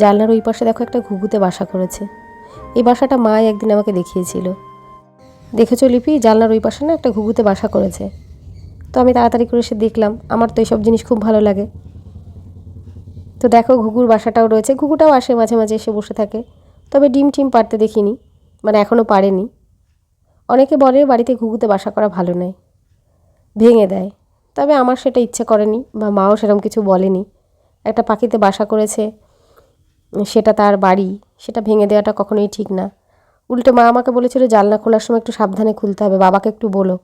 জানলার ওই পাশে দেখো একটা ঘুঘুতে বাসা করেছে। এই বাসাটা মা একদিন আমাকে দেখিয়েছিল। দেখেছ লিপি? জানলার ওই পাশে না একটা ঘুঘুতে বাসা করেছে। তো আমি তাড়াতাড়ি করে এসে দেখলাম, আমার তো এইসব জিনিস খুব ভালো লাগে। তো দেখো ঘুঘুর বাসাটাও রয়েছে। ঘুঘুটাও আসে মাঝে মাঝে এসে বসে থাকে। তবে ডিম টিম পারতে দেখিনি মানে এখনও পারেনি অনেকে বলে বাড়িতে ঘুঘুতে বাসা করা ভালো নয়, ভেঙে দেয়। তবে আমার সেটা ইচ্ছে করেনি, বা মাও সেরকম কিছু বলেনি। একটা পাখিতে বাসা করেছে সেটা তার বাড়ি, সেটা ভেঙে দেওয়াটা কখনোই ঠিক না। উল্টে মা আমাকে বলেছিল, জানলা খোলার সময় একটু সাবধানে খুলতে হবে, বাবাকে একটু বলো,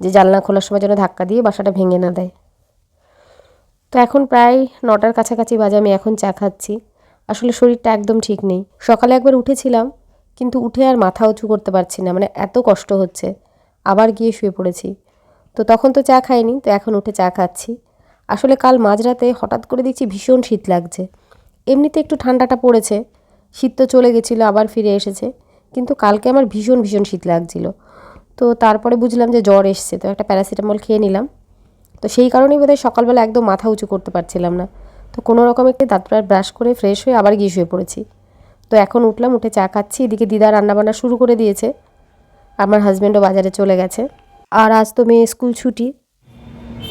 যে জানলা খোলার সময় যেন ধাক্কা দিয়ে বাসাটা ভেঙে না দেয়। তো এখন প্রায় নটার কাছাকাছি বাজে, আমি এখন চা খাচ্ছি। আসলে শরীরটা একদম ঠিক নেই। সকালে একবার উঠেছিলাম, কিন্তু উঠে আর মাথা উঁচু করতে পারছি না মানে এত কষ্ট হচ্ছে। আবার গিয়ে শুয়ে পড়েছি। তো তখন তো চা খাইনি, তো এখন উঠে চা খাচ্ছি। আসলে কাল মাঝরাতে হঠাৎ করে দেখছি ভীষণ শীত লাগছে। এমনিতে একটু ঠান্ডাটা পড়েছে। শীত তো চলে গেছিল, আবার ফিরে এসেছে। কিন্তু কালকে আমার ভীষণ ভীষণ শীত লাগছিল। তো তারপরে বুঝলাম যে জ্বর এসছে, তো একটা প্যারাসিটামল খেয়ে নিলাম। তো সেই কারণেই বোধহয় সকালবেলা একদম মাথা উঁচু করতে পারছিলাম না। তো কোনো রকম একটি দাঁত ব্রাশ করে ফ্রেশ হয়ে আবার গিয়ে শুয়ে পড়েছি। তো এখন উঠলাম, উঠে চা খাচ্ছি। এদিকে দিদা রান্নাবান্না শুরু করে দিয়েছে। আমার হাজব্যান্ডও বাজারে চলে গেছে। আর আজ তো মেয়ে স্কুল ছুটি।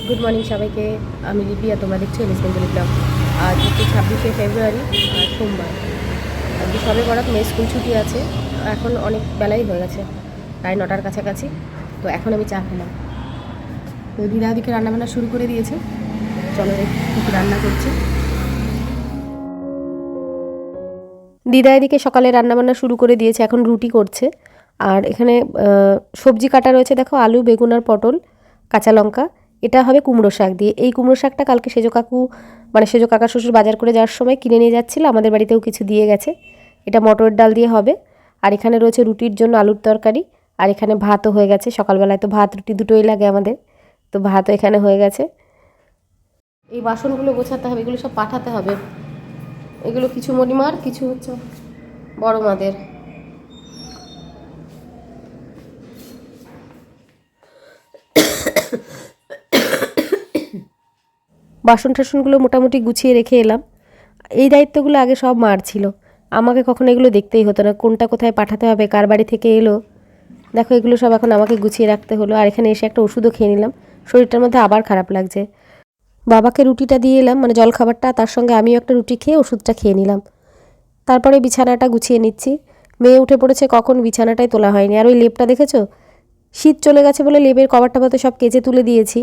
গুড মর্নিং সবাইকে। আমি লিপি আর তোমরা দেখছ ইলিশ বেঙ্গলি ব্লগ আজ হচ্ছে ছাব্বিশে ফেব্রুয়ারি আর সোমবার। আজকে সবে বরাত মেয়ে স্কুল ছুটি আছে, এখন অনেক বেলাই হয়ে গেছে, প্রায় নটার কাছাকাছি, তো এখন আমি চা খেলাম। তো দিদা ওদিকে রান্নাবান্না শুরু করে দিয়েছে। চলো দেখি রান্না করছে। দিদা এদিকে সকালে রান্নাবান্না শুরু করে দিয়েছে, এখন রুটি করছে। আর এখানে সবজি কাটা রয়েছে, দেখো, আলু, বেগুন আর পটল, কাঁচা লঙ্কা। এটা হবে কুমড়ো শাক দিয়ে। এই কুমড়ো শাকটা কালকে সেজো কাকু মানে সেজো কাকা শ্বশুর বাজার করে যাওয়ার সময় কিনে নিয়ে যাচ্ছিল, আমাদের বাড়িতেও কিছু দিয়ে গেছে। এটা মটরের ডাল দিয়ে হবে। আর এখানে রয়েছে রুটির জন্য আলুর তরকারি। আর এখানে ভাতও হয়ে গেছে। সকালবেলায় তো ভাত, রুটি দুটোই লাগে আমাদের। তো ভাতও এখানে হয়ে গেছে। এই বাসনগুলো গোছাতে হবে, এগুলো সব পাঠাতে হবে। এগুলো কিছু মনিমার কিছু হচ্ছে বড় মাদের। বাসন টাসনগুলো মোটামুটি গুছিয়ে রেখে এলাম। এই দায়িত্বগুলো আগে সব মার ছিল। আমাকে কখনো এগুলো দেখতেই হতো না, কোনটা কোথায় পাঠাতে হবে, কার বাড়ি থেকে এলো। দেখো, এগুলো সব এখন আমাকে গুছিয়ে রাখতে হলো। আর এখানে এসে একটা ওষুধও খেয়ে নিলাম। শরীরটার মধ্যে আবার খারাপ লাগছে। বাবাকে রুটিটা দিয়ে এলাম মানে জলখাবারটা, তার সঙ্গে আমিও একটা রুটি খেয়ে ওষুধটা খেয়ে নিলাম। তারপরে বিছানাটা গুছিয়ে নিচ্ছি। মেয়ে উঠে পড়েছে কখন? বিছানাটাই তোলা হয়নি। আর ওই লেপটা দেখেছ? শীত চলে গেছে বলে লেপের কভারটা তো সব কেচে তুলে দিয়েছি।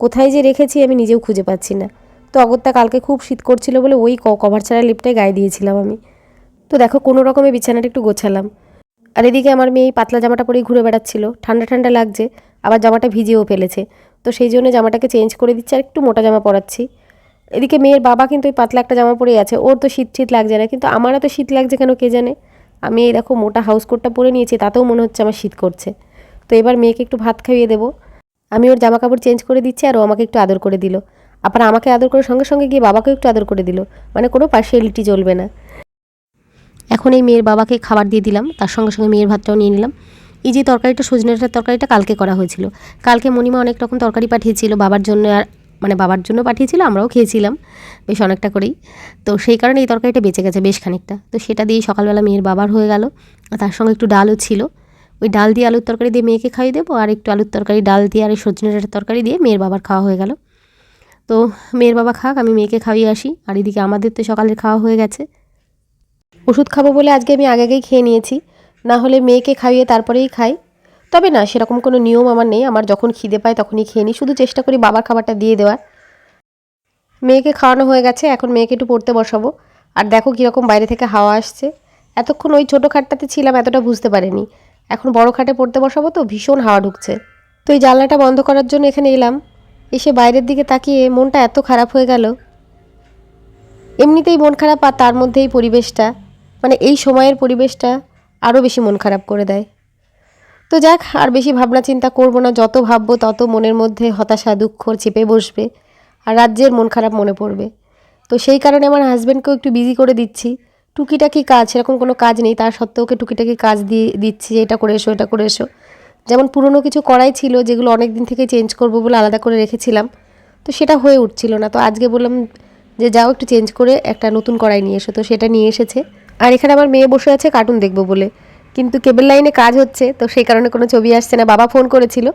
কোথায় যে রেখেছি আমি নিজেও খুঁজে পাচ্ছি না। তো অগত্যা কালকে খুব শীত করছিল বলে ওই কভার ছাড়া লেপটাই গায়ে দিয়েছিলাম আমি। তো দেখো, কোনো রকমে বিছানাটা একটু গোছালাম। আর এদিকে আমার মেয়ে পাতলা জামাটা পরেই ঘুরে বেড়াচ্ছিল। ঠান্ডা ঠান্ডা লাগছে, আবার জামাটা ভিজিয়েও ফেলেছে। তো সেই জন্য জামাটাকে চেঞ্জ করে দিচ্ছি আর একটু মোটা জামা পরাচ্ছি। এদিকে মেয়ের বাবা কিন্তু ওই পাতলা একটা জামা পরেই আছে। ওর তো শীত শীত লাগছে না, কিন্তু আমার তো শীত লাগছে কেন কে জানে? আমি এই দেখো মোটা হাউস কোটটা পরে নিয়েছি, তাতেও মনে হচ্ছে আমার শীত করছে। তো এবার মেয়েকে একটু ভাত খাইয়ে দেবো। আমি ওর জামা কাপড় চেঞ্জ করে দিচ্ছি আর ও আমাকে একটু আদর করে দিল। আবার আমাকে আদর করে সঙ্গে সঙ্গে গিয়ে বাবাকেও একটু আদর করে দিল। মানে কোনো পার্সিয়ালিটি চলবে না। এখন এই মেয়ের বাবাকে খাবার দিয়ে দিলাম, তার সঙ্গে সঙ্গে মেয়ের ভাতটাও নিয়ে নিলাম। এই যে তরকারিটা সজনেটার তরকারিটা কালকে করা হয়েছিল। কালকে মণিমা অনেক রকম তরকারি পাঠিয়েছিল, বাবার জন্য আর মানে বাবার জন্য পাঠিয়েছিল, আমরাও খেয়েছিলাম বেশ অনেকটা করেই। তো সেই কারণে এই তরকারিটা বেঁচে গেছে বেশ খানিকটা। তো সেটা দিয়েই সকালবেলা মেয়ের বাবার হয়ে গেল তার সঙ্গে একটু ডালও ছিল। ওই ডাল দিয়ে আলুর তরকারি দিয়ে মেয়েকে খাইয়ে দেবো, আর একটু আলুর তরকারি, ডাল দিয়ে আর সজনে ডাঁটার তরকারি দিয়ে মেয়ের বাবার খাওয়া হয়ে গেল। তো মেয়ের বাবা খাক, আমি মেয়েকে খাইয়ে আসি। আর এদিকে আমাদের তো সকালের খাওয়া হয়ে গেছে। ওষুধ খাব বলে আজকে আমি আগে আগেই খেয়ে নিয়েছি। না হলে মেয়েকে খাইয়ে তারপরেই খাই। তবে না, সেরকম কোনো নিয়ম আমার নেই। আমার যখন খিদে পায় তখনই খেয়ে নিই। শুধু চেষ্টা করি বাবার খাবারটা দিয়ে দেওয়ার। মেয়েকে খাওয়ানো হয়ে গেছে। এখন মেয়েকে একটু পড়তে বসাবো। আর দেখো কীরকম বাইরে থেকে হাওয়া আসছে। এতক্ষণ ওই ছোটো খাটটাতে ছিলাম, এতটা বুঝতে পারিনি। এখন বড় খাটে পড়তে বসাবো তো ভীষণ হাওয়া ঢুকছে। তো এই জানলাটা বন্ধ করার জন্য এখানে এলাম। এসে বাইরের দিকে তাকিয়ে মনটা এত খারাপ হয়ে গেল। এমনিতেই মন খারাপ আর তার মধ্যে এই পরিবেশটা মানে এই সময়ের পরিবেশটা আরও বেশি মন খারাপ করে দেয়। তো যাক, আর বেশি ভাবনা চিন্তা করব না, যত ভাববো তত মনের মধ্যে হতাশা, দুঃখ চেপে বসবে আর রাজ্যের মন খারাপ মনে পড়বে। তো সেই কারণে আমার হাজব্যান্ডকেও একটু বিজি করে দিচ্ছি। টুকিটাকি কাজ, সেরকম কোনো কাজ নেই। তার সত্ত্বেও ওকে টুকিটাকি কাজ দিয়ে দিচ্ছি যে, এটা করে এসো, এটা করে এসো। যেমন পুরনো কিছু করাই ছিল, যেগুলো অনেক দিন থেকে চেঞ্জ করব বলে আলাদা করে রেখেছিলাম। তো সেটা হয়ে উঠছিল না। তো আজকে বললাম যে, যাও একটু চেঞ্জ করে একটা নতুন কড়াই নিয়ে এসো। তো সেটা নিয়ে এসেছে। আর এখানে আমার মেয়ে বসে আছে কার্টুন দেখব বলে। কিন্তু কেবল লাইনে কাজ হচ্ছে, তো সেই কারণে কোনো ছবি আসছে না। বাবা ফোন করেছিল,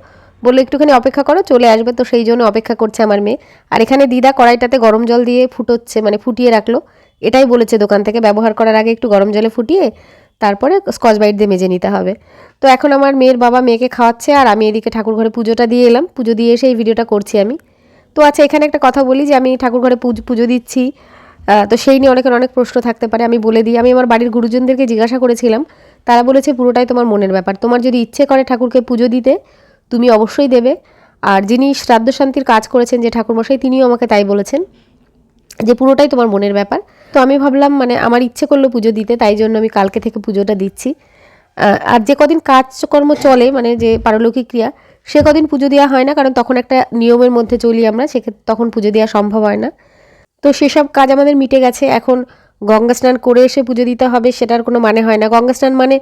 বলল, একটুখানি অপেক্ষা করো, চলে আসবে। তো সেই জন্য অপেক্ষা করছে আমার মেয়ে। আর এখানে দিদা কড়াইটাতে গরম জল দিয়ে ফুটোচ্ছে মানে ফুটিয়ে রাখল। এটাই বলেছে দোকান থেকে, ব্যবহার করার আগে একটু গরম জলে ফুটিয়ে তারপরে স্কচ বাইট দিয়ে মেজে নিতে হবে। তো এখন আমার মেয়ের বাবা মেয়েকে খাওয়াচ্ছে আর আমি এদিকে ঠাকুর ঘরে পুজোটা দিয়ে এলাম। পুজো দিয়ে এসে এই ভিডিওটা করছি আমি। তো আচ্ছা এখানে একটা কথা বলি যে আমি ঠাকুর ঘরে পুজো পুজো দিচ্ছি। তো সেই নিয়ে অনেকের অনেক প্রশ্ন থাকতে পারে, আমি বলে দিই। আমি আমার বাড়ির গুরুজনদেরকে জিজ্ঞাসা করেছিলাম, তারা বলেছে পুরোটাই তোমার মনের ব্যাপার। তোমার যদি ইচ্ছে করে ঠাকুরকে পুজো দিতে, তুমি অবশ্যই দেবে। আর যিনি শ্রাদ্ধ শান্তির কাজ করেছেন যে ঠাকুরমশাই, তিনিও আমাকে তাই বলেছেন। যে পুরোটাই তোমার মনের ব্যাপার। তো আমি ভাবলাম মানে আমার ইচ্ছে করল পুজো দিতে, তাই জন্য আমি কালকে থেকে পুজোটা দিচ্ছি। আর যে কদিন কাজকর্ম চলে মানে যে পারলৌকিক ক্রিয়া, সে কদিন পুজো দেওয়া হয় না, কারণ তখন একটা নিয়মের মধ্যে চলি আমরা সেক্ষেত্রে তখন পুজো দেওয়া সম্ভব হয় না। তো সেসব কাজ আমাদের মিটে গেছে, এখন গঙ্গা স্নান করে এসে পুজো দিতে হবে, সেটার কোনো মানে হয় না। গঙ্গা স্নান মানে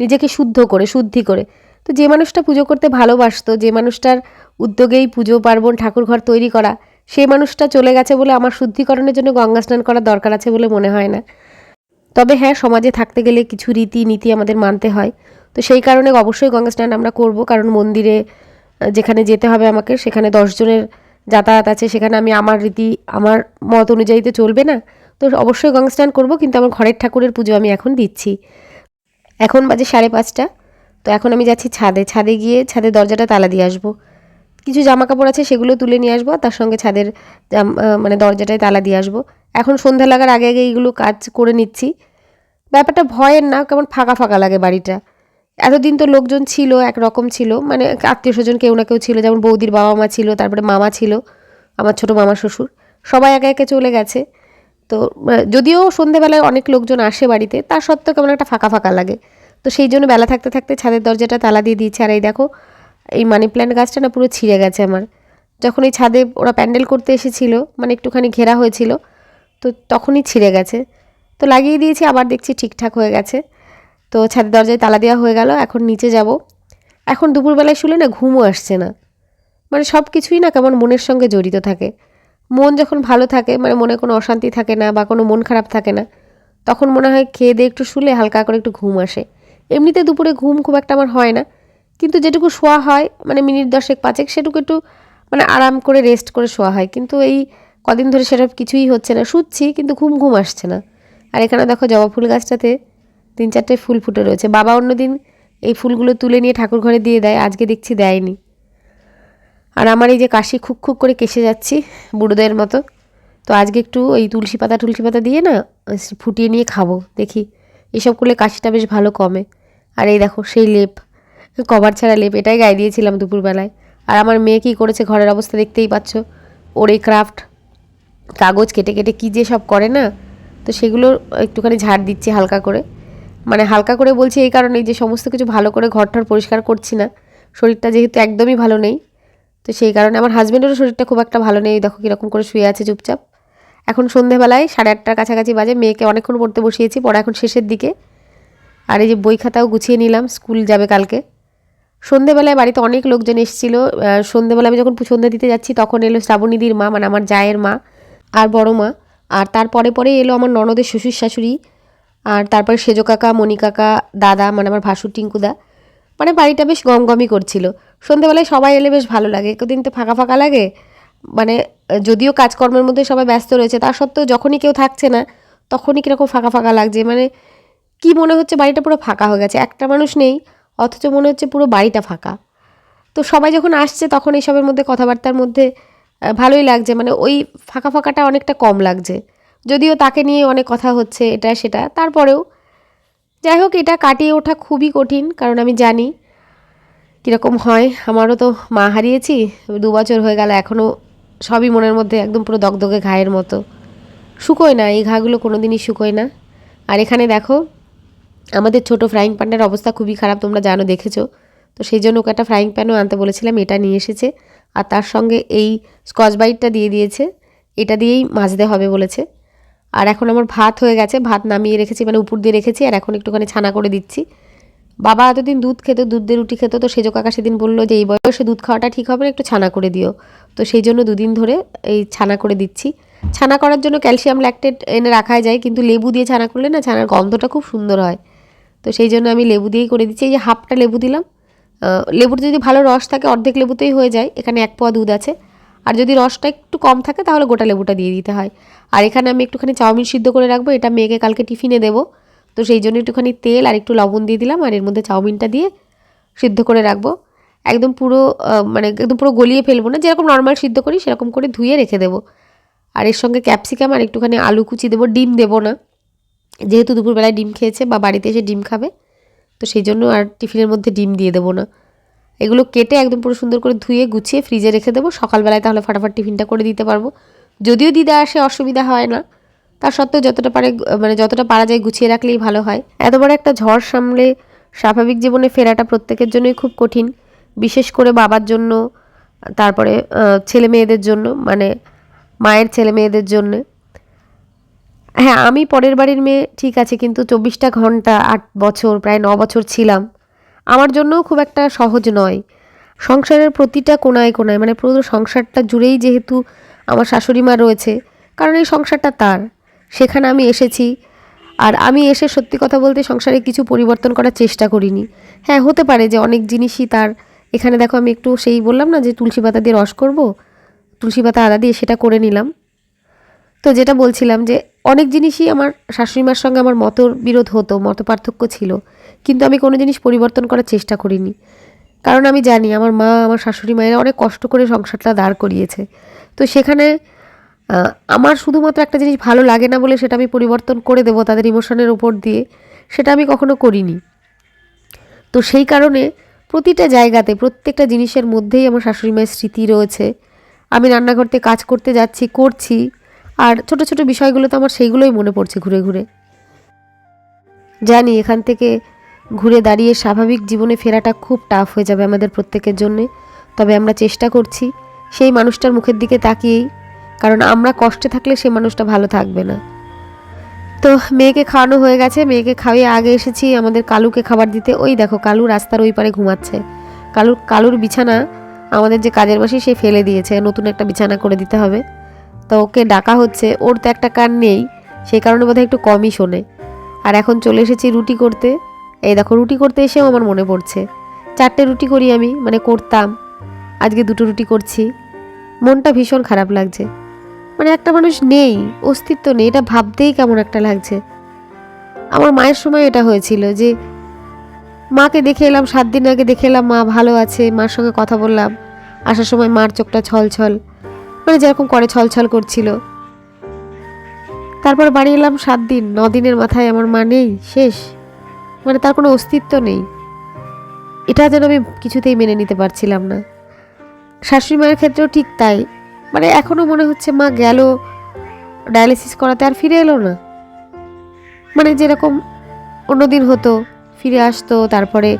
নিজেকে শুদ্ধ করে, শুদ্ধি করে। তো যে মানুষটা পুজো করতে ভালোবাসতো, যে মানুষটার উদ্যোগেই পুজো, পার্বণ, ঠাকুরঘর তৈরি করা সেই মানুষটা চলে গেছে বলে আমার শুদ্ধিকরণের জন্য গঙ্গা স্নান করার দরকার আছে বলে মনে হয় না। তবে হ্যাঁ সমাজে থাকতে গেলে কিছু রীতি নীতি আমাদের মানতে হয়। তো সেই কারণে অবশ্যই গঙ্গা স্নান আমরা করব। কারণ মন্দিরে যেখানে যেতে হবে আমাকে, সেখানে দশজনের যাতায়াত আছে, সেখানে আমি আমার রীতি, আমার মত অনুযায়ী তো চলবে না। তো অবশ্যই গঙ্গা স্নান করব, কিন্তু আমার ঘরের ঠাকুরের পুজো আমি এখন দিচ্ছি। এখন বাজে সাড়ে পাঁচটা। তো এখন আমি যাচ্ছি ছাদে। ছাদে গিয়ে ছাদের দরজাটা তালা দিয়ে আসব। কিছু জামা কাপড় আছে সেগুলো তুলে নিয়ে আসব তার সঙ্গে ছাদের মানে দরজাটায় তালা দিয়ে আসব। এখন সন্ধ্যা লাগার আগে আগে এইগুলো কাজ করে নিচ্ছি। ব্যাপারটা ভয়ের না, কেমন ফাঁকা ফাঁকা লাগে বাড়িটা। এতদিন তো লোকজন ছিল, একরকম ছিল মানে আত্মীয় স্বজন কেউ না কেউ ছিল, যেমন বৌদির বাবা মা ছিল, তারপরে মামা ছিল, আমার ছোট মামা শ্বশুর, সবাই একে একে চলে গেছে। তো যদিও সন্ধেবেলায় অনেক লোকজন আসে বাড়িতে তার সত্ত্বেও কেমন একটা ফাঁকা ফাঁকা লাগে। তো সেই জন্য বেলা থাকতে থাকতে ছাদের দরজাটা তালা দিয়ে দিয়েছে, আর এই দেখো এই মানি প্ল্যান্ট গাছটা না পুরো ছিঁড়ে গেছে আমার। যখন এই ছাদে ওরা প্যান্ডেল করতে এসেছিল মানে একটুখানি ঘেরা হয়েছিল, তো তখনই ছিঁড়ে গেছে। তো লাগিয়ে দিয়েছি, আবার দেখছি ঠিকঠাক হয়ে গেছে। তো ছাদের দরজায় তালা দেওয়া হয়ে গেল, এখন নিচে যাব। এখন দুপুরবেলায় শুলে না ঘুমও আসছে না। মানে সব কিছুই না কেমন মনের সঙ্গে জড়িত থাকে। মন যখন ভালো থাকে মানে মনে কোনো অশান্তি থাকে না বা কোনো মন খারাপ থাকে না, তখন মনে হয় খেয়ে দিয়ে একটু শুলে হালকা করে একটু ঘুম আসে। এমনিতে দুপুরে ঘুম খুব একটা আমার হয় না। কিন্তু যেটুকু শোয়া হয় মানে মিনিট দশেক, পাঁচেক, সেটুকু একটু মানে আরাম করে রেস্ট করে শোয়া হয়। কিন্তু এই কদিন ধরে সেসব কিছুই হচ্ছে না। শুচ্ছি, কিন্তু ঘুম ঘুম আসছে না। আর এখানে দেখো জবা ফুল গাছটাতে তিন চারটে ফুল ফুটে রয়েছে। বাবা অন্যদিন এই ফুলগুলো তুলে নিয়ে ঠাকুর ঘরে দিয়ে দেয়, আজকে দেখছি দেয়নি। আর আমার এই যে কাশি খুক খুক করে কেসে যাচ্ছি বুড়োদের মতো, তো আজকে একটু ওই তুলসী পাতা তুলসী পাতা দিয়ে না, ফুটিয়ে নিয়ে খাব, দেখি। এসব করলে কাশিটা বেশ ভালো কমে। আর এই দেখো সেই লেপ। কভার ছাড়া লেপ, এটাই গায়ে দিয়েছিলাম দুপুরবেলায়। আর আমার মেয়ে কী করেছে ঘরের অবস্থা দেখতেই পাচ্ছ। ওর এই ক্রাফট কাগজ কেটে কেটে কী যে সব করে না, তো সেগুলো একটুখানি ঝাড় দিচ্ছি হালকা করে। মানে হালকা করে বলছি এই কারণেই যে সমস্ত কিছু ভালো করে ঘরটর পরিষ্কার করছি না। শরীরটা যেহেতু একদমই ভালো নেই, তো সেই কারণে আমার হাজব্যান্ডেরও শরীরটা খুব একটা ভালো নেই। দেখো কীরকম করে শুয়ে আছে চুপচাপ। এখন সন্ধেবেলায় সাড়ে আটটার কাছাকাছি বাজে, মেয়েকে অনেকক্ষণ পড়তে বসিয়েছি, পড়া এখন শেষের দিকে। আর এই যে বই খাতাও গুছিয়ে নিলাম, স্কুল যাবে কালকে। সন্ধেবেলায় বাড়িতে অনেক লোকজন এসেছিল। সন্ধেবেলা আমি যখন সন্ধ্যা দিতে যাচ্ছি, তখন এলো শ্রাবণীদির মা মানে আমার জায়ের মা আর বড় মা। আর তারপরে পরে এলো আমার ননদের শ্বশুর শাশুড়ি আর তারপরে সেজো কাকা, মণি কাকা, দাদা মানে আমার ভাসুর টিঙ্কুদা। মানে বাড়িটা বেশ গমগমই করছিল। সন্ধেবেলায় সবাই এলে বেশ ভালো লাগে। একদিন তো ফাঁকা ফাঁকা লাগে। মানে যদিও কাজকর্মের মধ্যে সবাই ব্যস্ত রয়েছে, তা সত্ত্বেও যখনই কেউ থাকছে না, তখনই কীরকম ফাঁকা ফাঁকা লাগছে। মানে কি মনে হচ্ছে, বাড়িটা পুরো ফাঁকা হয়ে গেছে। একটা মানুষ নেই অথচ মনে হচ্ছে পুরো বাড়িটা ফাঁকা। তো সবাই যখন আসছে তখন এইসবের মধ্যে কথাবার্তার মধ্যে ভালোই লাগছে। মানে ওই ফাঁকা ফাঁকাটা অনেকটা কম লাগছে। যদিও তাকে নিয়ে অনেক কথা হচ্ছে এটা সেটা। তারপরেও যাই হোক, এটা কাটিয়ে ওঠা খুবই কঠিন, কারণ আমি জানি কীরকম হয়। আমারও তো মা হারিয়েছি, দু বছর হয়ে গেল এখনও সবই মনের মধ্যে একদম পুরো দগদগে ঘায়ের মতো। শুকোয় না, এই ঘাগুলো কোনো দিনই শুকোয় না। আর এখানে দেখো আমাদের ছোট ফ্রাইং প্যানটার অবস্থা খুবই খারাপ, তোমরা জানো, দেখেছ? তো সেই জন্য ওকে একটা ফ্রাইং প্যানও আনতে বলেছিলাম, এটা নিয়ে এসেছে। আর তার সঙ্গে এই স্কচ বাইটটা দিয়ে দিয়েছে। এটা দিয়েই মাজতে হবে বলেছে। আর এখন আমার ভাত হয়ে গেছে, ভাত নামিয়ে রেখেছি মানে উপর দিয়ে রেখেছি, আর এখন একটুখানি ছানা করে দিচ্ছি। বাবা এতদিন দুধ খেত, দুধ দিয়ে রুটি খেত, তো সেজো কাকা সেদিন বলল যে, এই বয়সে দুধ খাওয়াটা ঠিক হবে না, একটু ছানা করে দিও। তো সেই জন্য দুদিন ধরে এই ছানা করে দিচ্ছি। ছানা করার জন্য ক্যালসিয়াম ল্যাকটেট এনে রাখা যায়, কিন্তু লেবু দিয়ে ছানা করলে না, ছানার গন্ধটা খুব সুন্দর হয়। তো সেই জন্য আমি লেবু দিয়েই করে দিচ্ছি। এই যে হাফটা লেবু দিলাম লেবুর যদি ভালো রস থাকে, অর্ধেক লেবুতেই হয়ে যায়। এখানে এক পোয়া দুধ আছে। আর যদি রসটা একটু কম থাকে, তাহলে গোটা লেবুটা দিয়ে দিতে হয়। আর এখানে আমি একটুখানি চাউমিন সিদ্ধ করে রাখব। এটা মেয়েকে কালকে টিফিনে দেবো। তো সেই জন্য একটুখানি তেল আর একটু লবণ দিয়ে দিলাম। আর এর মধ্যে চাউমিনটা দিয়ে সিদ্ধ করে রাখব। একদম পুরো মানে একদম পুরো গলিয়ে ফেলব না। যেরকম নর্মাল সিদ্ধ করি, সেরকম করে ধুয়ে রেখে দেবো। আর এর সঙ্গে ক্যাপসিকাম আর একটুখানি আলু কুচি দেবো। ডিম দেবো না। যেহেতু দুপুরবেলায় ডিম খেয়েছে বা বাড়িতে এসে ডিম খাবে, তো সেই জন্য আর টিফিনের মধ্যে ডিম দিয়ে দেবো না। এগুলো কেটে একদম পুরো সুন্দর করে ধুয়ে, গুছিয়ে ফ্রিজে রেখে দেবো। সকালবেলায় তাহলে ফাটাফাট টিফিনটা করে দিতে পারব। যদিও দিদা আসে, অসুবিধা হয় না। তার সত্ত্বেও যতটা পারে মানে যতটা পারা যায় গুছিয়ে রাখলেই ভালো হয়। এত বড় একটা ঝড় সামলে স্বাভাবিক জীবনে ফেরাটা প্রত্যেকের জন্যই খুব কঠিন। বিশেষ করে বাবার জন্য, তারপরে ছেলে মেয়েদের জন্য মানে মায়ের ছেলে মেয়েদের জন্যে। হ্যাঁ আমি পরের বাড়ির মেয়ে, ঠিক আছে, কিন্তু চব্বিশটা ঘণ্টা, আট বছর, প্রায় ন বছর ছিলাম। আমার জন্যও খুব একটা সহজ নয়। সংসারের প্রতিটা কোনায় কোনায় মানে পুরো সংসারটা জুড়েই যেহেতু আমার শাশুড়ি মা রয়েছে, কারণ এই সংসারটা তার। সেখানে আমি এসেছি, আর আমি এসে সত্যি কথা বলতে সংসারে কিছু পরিবর্তন করার চেষ্টা করিনি। হ্যাঁ হতে পারে যে অনেক জিনিসই তার। এখানে দেখো, আমি একটু সেই বললাম না যে তুলসী পাতা দিয়ে রস করব? তুলসী পাতা আদা দিয়ে সেটা করে নিলাম। তো যেটা বলছিলাম যে অনেক জিনিসই আমার শাশুড়ি মার সঙ্গে আমার মতর বিরোধ হতো, মত পার্থক্য ছিল। কিন্তু আমি কোনো জিনিস পরিবর্তন করার চেষ্টা করিনি। কারণ আমি জানি আমার মা, আমার শাশুড়ি মায়েরা অনেক কষ্ট করে সংসারটা দাঁড় করিয়েছে। তো সেখানে আমার শুধুমাত্র একটা জিনিস ভালো লাগে না বলে সেটা আমি পরিবর্তন করে দেবো তাদের ইমোশনের উপর দিয়ে, সেটা আমি কখনো করিনি। তো সেই কারণে প্রতিটা জায়গাতে, প্রত্যেকটা জিনিসের মধ্যেই আমার শাশুড়ি মায়ের স্মৃতি রয়েছে। আমি রান্নাঘরতে কাজ করতে যাচ্ছি, করছি আর ছোট ছোট বিষয়গুলো তো আমার সেইগুলোই মনে পড়ছে ঘুরে ঘুরে। জানি এখান থেকে ঘুরে দাঁড়িয়ে স্বাভাবিক জীবনে ফেরাটা খুব টাফ হয়ে যাবে আমাদের প্রত্যেকের জন্যে। তবে আমরা চেষ্টা করছি সেই মানুষটার মুখের দিকে তাকিয়েই, কারণ আমরা কষ্টে থাকলে সেই মানুষটা ভালো থাকবে না। তো মেয়েকে খাওয়ানো হয়ে গেছে, মেয়েকে খাইয়ে আগে এসেছি আমাদের কালুকে খাবার দিতে। ওই দেখো কালু রাস্তার ওই পারে ঘুমাচ্ছে। কালুর কালুর বিছানা আমাদের যে কাজের মাসি সে ফেলে দিয়েছে, নতুন একটা বিছানা করে দিতে হবে। তো ওকে ডাকা হচ্ছে, ওর তো একটা কান নেই, সেই কারণে বোধহয় একটু কমই শোনে। আর এখন চলে এসেছি রুটি করতে। এই দেখো, রুটি করতে এসেও আমার মনে পড়ছে। চারটে রুটি করি আমি মানে করতাম। আজকে দুটো রুটি করছি। মনটা ভীষণ খারাপ লাগছে। মানে একটা মানুষ নেই, অস্তিত্ব নেই, এটা ভাবতেই কেমন একটা লাগছে। আমার মায়ের সময় এটা হয়েছিল যে, মাকে দেখে এলাম, সাত দিন আগে দেখে এলাম মা ভালো আছে, মার সঙ্গে কথা বললাম। আসার সময় মার চোখটা ছল ছল মানে যেরকম করে ছল ছল করছিল। তারপর বাড়ি এলাম সাত দিন, ন দিনের মাথায় আমার মা নেই, শেষ। মানে তার কোনো অস্তিত্ব নেই। এটা যেন আমি কিছুতেই মেনে নিতে পারছিলাম না। শাশুড়ি মায়ের ক্ষেত্রেও ঠিক তাই। মানে এখনও মনে হচ্ছে মা গেল, ডায়ালিসিস করাতে আর ফিরে এলো না। মানে যেরকম অন্যদিন হতো, ফিরে আসতো, তারপরে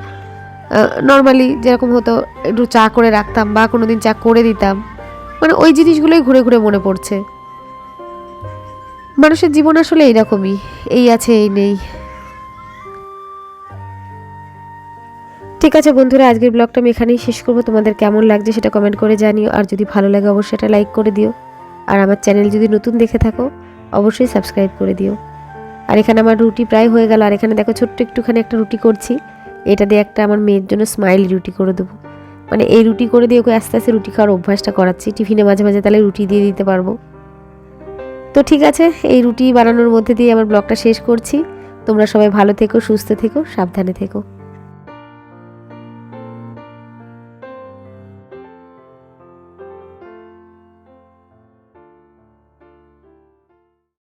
নর্মালি যেরকম হতো, একটু চা করে রাখতাম বা কোনো দিন চা করে দিতাম। মানে ওই জিনিসগুলোই ঘুরে ঘুরে মনে পড়ছে। মানুষের জীবন আসলে এইরকমই, এই আছে, এই নেই। ঠিক আছে বন্ধুরা, আজকের ব্লগটা আমি এখানেই শেষ করব। তোমাদের কেমন লাগছে সেটা কমেন্ট করে জানিও, আর যদি ভালো লাগে অবশ্যই এটা লাইক করে দিও। আর আমার চ্যানেল যদি নতুন দেখে থাকো, অবশ্যই সাবস্ক্রাইব করে দিও। আর এখানে আমার রুটি প্রায় হয়ে গেল, আর এখানে দেখো ছোট্ট একটুখানি একটা রুটি করছি। এটা দিয়ে একটা আমার মেয়ের জন্য স্মাইল রুটি করে দেবো। মানে এই রুটি করে দিয়ে ওকে আস্তে আস্তে রুটি খাওয়ার অভ্যাসটা করাচ্ছি। টিফিনে মাঝে মাঝে তাহলে রুটি দিয়ে দিতে পারব। তো ঠিক আছে, এই রুটি বানানোর মধ্যে দিয়ে আমার ব্লগটা শেষ করছি। তোমরা সবাই ভালো থেকো, সুস্থ থেকো, সাবধানে থেকো।